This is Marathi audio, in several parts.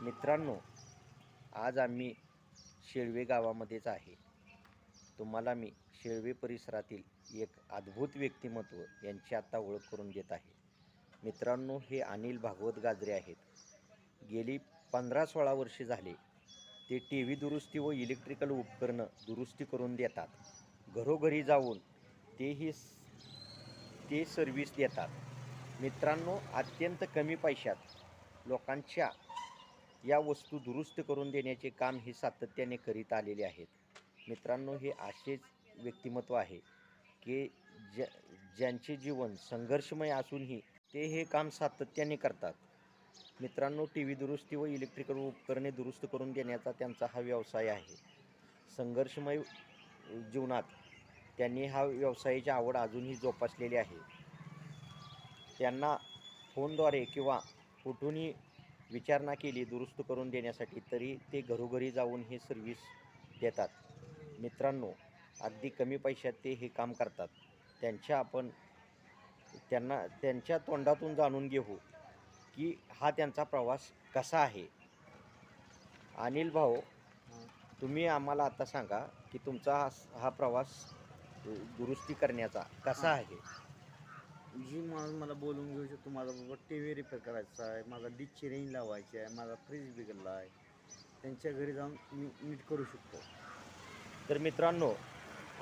मित्रांनो आज आम्ही शेळवे गावामध्येच आहे. तुम्हाला मी शेळवे परिसरातील एक अद्भुत व्यक्तिमत्व यांची आत्ता ओळख करून देत आहे. मित्रांनो हे अनिल भागवत गाजरे आहेत. गेली पंधरा सोळा वर्षे झाले ते टी व्ही दुरुस्ती व इलेक्ट्रिकल उपकरणं दुरुस्ती करून देतात. घरोघरी जाऊन तेही ते सर्व्हिस देतात. मित्रांनो अत्यंत कमी पैशात लोकांच्या या वस्तू दुरुस्त करून देण्याचे काम हे सातत्याने करीत आलेले आहेत. मित्रांनो हे असेच व्यक्तिमत्व आहे की ज्या ज्यांचे जीवन संघर्षमय असूनही ते हे काम सातत्याने करतात. मित्रांनो टी व्ही दुरुस्ती व इलेक्ट्रिकल उपकरणे दुरुस्त करून देण्याचा त्यांचा हा व्यवसाय आहे. संघर्षमय जीवनात त्यांनी हा व्यवसायाची आवड अजूनही जोपासलेली आहे. त्यांना फोनद्वारे किंवा कुठूनही विचारणा केली दुरुस्त करून देण्यासाठी तरी ते घरोघरी जाऊन हे सर्व्हिस देतात. मित्रांनो अगदी कमी पैशात ते हे काम करतात. त्यांच्या आपण त्यांना त्यांच्या तोंडातून जाणून घेऊ की हा त्यांचा प्रवास कसा आहे. अनिल भाऊ तुम्ही आम्हाला आता सांगा की तुमचा हा हा प्रवास दुरुस्ती करण्याचा कसा आहे? जी माणूस मला बोलून घेऊ शकतो माझा बाबा टी व्ही रिपेअर करायचा आहे माझा डिचची रेंज लावायची आहे माझा फ्रीज बिघडला आहे त्यांच्या घरी जाऊन मी नीट करू शकतो. तर मित्रांनो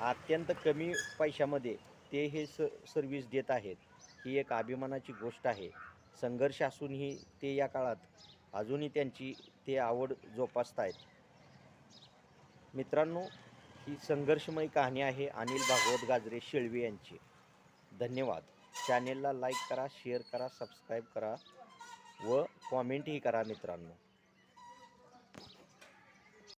अत्यंत कमी पैशामध्ये ते हे स सर्विस देत आहेत. ही एक अभिमानाची गोष्ट आहे. संघर्ष असूनही ते या काळात अजूनही त्यांची ते आवड जोपासत आहेत मित्रांनो ही संघर्षमय कहाणी आहे अनिल भागवत गाजरे शेळवी यांची. धन्यवाद. चॅनेलला लाईक करा शेअर करा सबस्क्राईब करा व कॉमेंटही करा मित्रांनो.